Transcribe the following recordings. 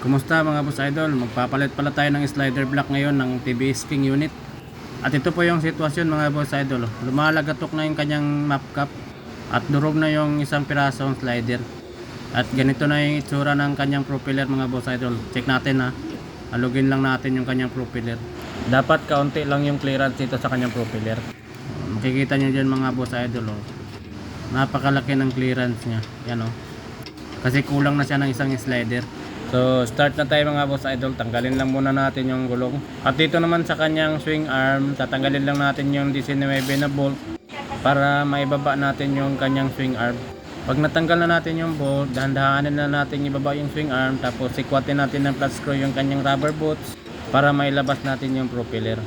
Kumusta mga boss idol? Magpapalit pala tayo ng slider block ngayon ng TBS King unit. At ito po yung sitwasyon mga boss idol. Lumalagatok na yung kanyang map cap at durog na yung isang pirasong slider. At ganito na yung itsura ng kanyang propeller mga boss idol. Check natin ha. Alugin lang natin yung kanyang propeller. Dapat kaunti lang yung clearance dito sa kanyang propeller. Makikita nyo dyan mga boss idol. Oh. Napakalaki ng clearance niya. Yan oh. Kasi kulang na siya ng isang slider. So, start na tayo mga boss idol. Tanggalin lang muna natin yung gulong. At dito naman sa kanyang swing arm, tatanggalin lang natin yung 19 na bolt para maibaba natin yung kanyang swing arm. Pag natanggal na natin yung bolt, dahan-dahanin na natin ibaba yung swing arm, tapos sikwatin natin ng flat screw yung kanyang rubber boots para mailabas natin yung propeller.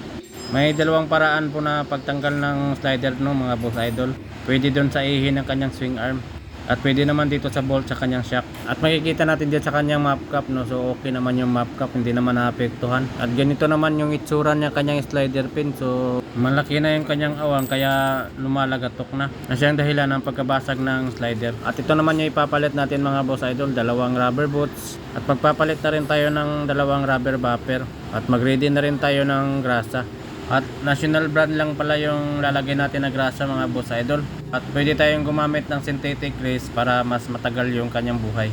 May dalawang paraan po na pagtanggal ng slider no mga boss idol. Pwede doon sa ihi ng kanyang swing arm. At pwede naman dito sa bolt sa kanyang shock. At makikita natin dyan sa kanyang map cap no. So okay naman yung map cap, hindi naman naapektuhan. At ganito naman yung itsura niya kanyang slider pin. So malaki na yung kanyang awang kaya lumalagatok na. Na siyang dahilan ng pagkabasag ng slider. At ito naman yung ipapalit natin mga boss idol, dalawang rubber boots. At magpapalit na rin tayo ng dalawang rubber bumper. At mag-ready na rin tayo ng grasa. At national brand lang pala yung lalagay natin na grasa mga boss idol. At pwede tayong gumamit ng synthetic grease para mas matagal yung kanyang buhay.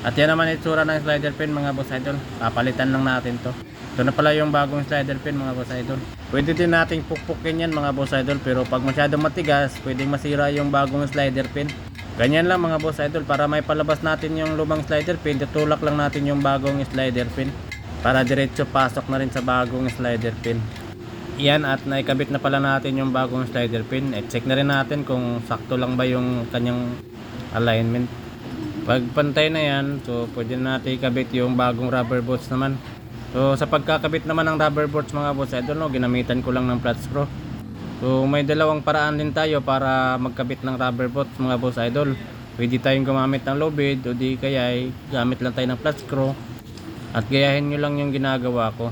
At yan naman itsura ng slider pin mga boss idol. Papalitan lang natin to. Ito na pala yung bagong slider pin mga boss idol. Pwede din nating pukpukin yan mga boss idol pero pag masyadong matigas, pwedeng masira yung bagong slider pin. Ganyan lang mga boss idol para may palabas natin yung lumang slider pin, tutulak lang natin yung bagong slider pin para diretso pasok na rin sa bagong slider pin. Yan at naikabit na pala natin yung bagong slider pin. E check na rin natin kung sakto lang ba yung kanyang alignment. Pag pantay na yan, so pwede na natin ikabit yung bagong rubber bolts naman. So sa pagkakabit naman ng rubber bolts mga boss, idol no, ginamitan ko lang ng flat screw. So may dalawang paraan din tayo para magkabit ng rubber bolts mga boss idol. Pwede tayong gumamit ng low bed o di kaya ay gamit lang tayo ng flat screw. At gayahin nyo lang yung ginagawa ko.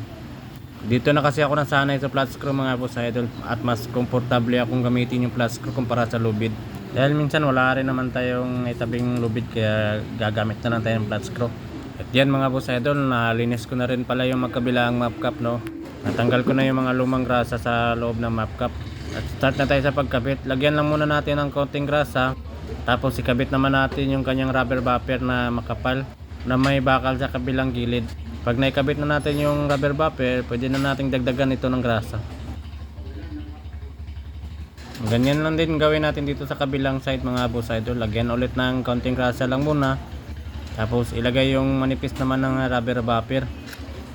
Dito na kasi ako nasanay sa flat screw mga boss idol at mas komportable akong gamitin yung flat screw kumpara sa lubid. Dahil minsan wala rin naman tayong itabing lubid kaya gagamit na lang tayo ng flat screw. At yan mga boss idol, nalinis ko na rin pala yung magkabilang map cap no. Natanggal ko na yung mga lumang grasa sa loob ng map cap. At start na tayo sa pagkabit. Lagyan lang muna natin ng konting grasa. Tapos ikabit naman natin yung kanyang rubber bumper na makapal na may bakal sa kabilang gilid. Pag naikabit na natin yung rubber bumper, pwede na nating dagdagan ito ng grasa. Ganyan lang din gawin natin dito sa kabilang side mga boss. Lagyan ulit ng konting grasa lang muna. Tapos ilagay yung manipis naman ng rubber bumper.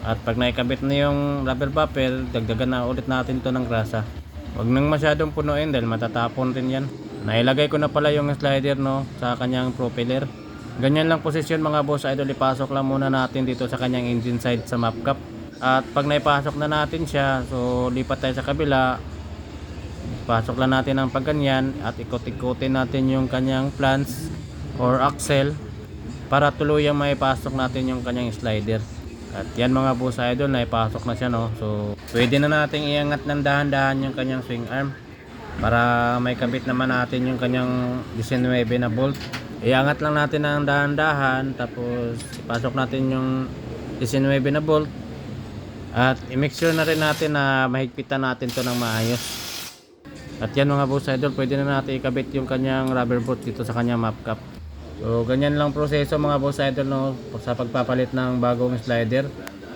At pag naikabit na yung rubber bumper, dagdagan na ulit natin to ng grasa. Huwag nang masyadong punuin dahil matatapon rin yan. Nailagay ko na pala yung slider no sa kanyang propeller. Ganyan lang posisyon mga boss idol, ipasok lang muna natin dito sa kanyang engine side sa map cap. At pag naipasok na natin siya, so lipat tayo sa kabila. Pasok lang natin ang pagganyan at ikot-ikotin natin yung kanyang plans or axle para tuluyang maipasok natin yung kanyang slider. At yan mga boss idol, naipasok na siya no. So pwede na nating iangat ng dahan-dahan yung kanyang swing arm para may kabit naman natin yung kanyang 19 na bolt. Iangat lang natin ng dahan-dahan tapos ipasok natin yung 19 na bolt at i-make sure na rin natin na mahigpitan natin to ng maayos. At yan mga boss idol, pwede na natin ikabit yung kanyang rubber boot dito sa kanyang map cap. So ganyan lang proseso mga boss idol no, sa pagpapalit ng bagong slider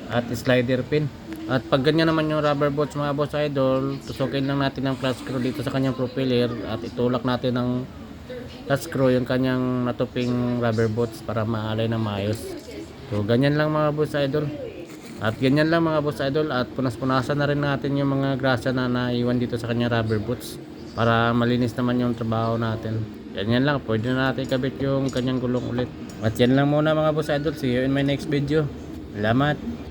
at slider pin. At pag ganyan naman yung rubber boots mga boss idol, tusukin lang natin ng flat screw dito sa kanyang propeller at itulak natin ng flat screw yung kanyang natuping rubber boots para maalay na maayos. So ganyan lang mga boss idol. At ganyan lang mga boss idol at punas-punasan na rin natin yung mga grasa na naiwan dito sa kanyang rubber boots para malinis naman yung trabaho natin. Ganyan lang, pwede na natin kabit yung kanyang gulong ulit. At yan lang muna mga boss idol. See you in my next video. Salamat!